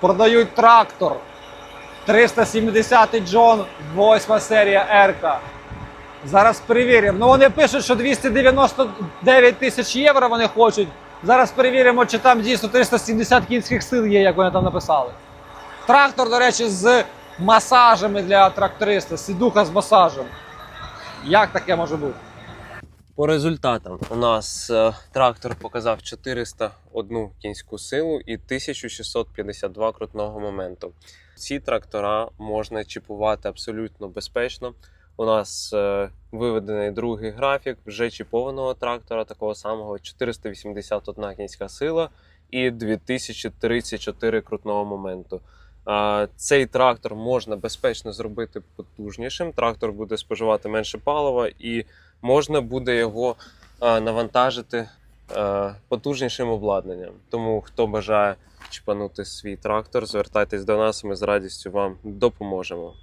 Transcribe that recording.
продають трактор 370 Джон, 8 серія Ерка. Зараз перевіримо. Ну вони пишуть, що 299 тисяч євро вони хочуть. Зараз перевіримо, чи там дійсно 370 кінських сил є, як вони там написали. Трактор, до речі, з масажами для тракториста, сідуха з масажем. Як таке може бути? По результатам у нас е, трактор показав 401 кінську силу і 1652 крутного моменту. Ці трактора можна чіпувати абсолютно безпечно. У нас е, виведений другий графік вже чіпованого трактора, такого самого 481 кінська сила і 2034 крутного моменту. Цей трактор можна безпечно зробити потужнішим. Трактор буде споживати менше палива і можна буде його навантажити потужнішим обладнанням. Тому хто бажає чіпанути свій трактор, звертайтесь до нас, ми з радістю вам допоможемо.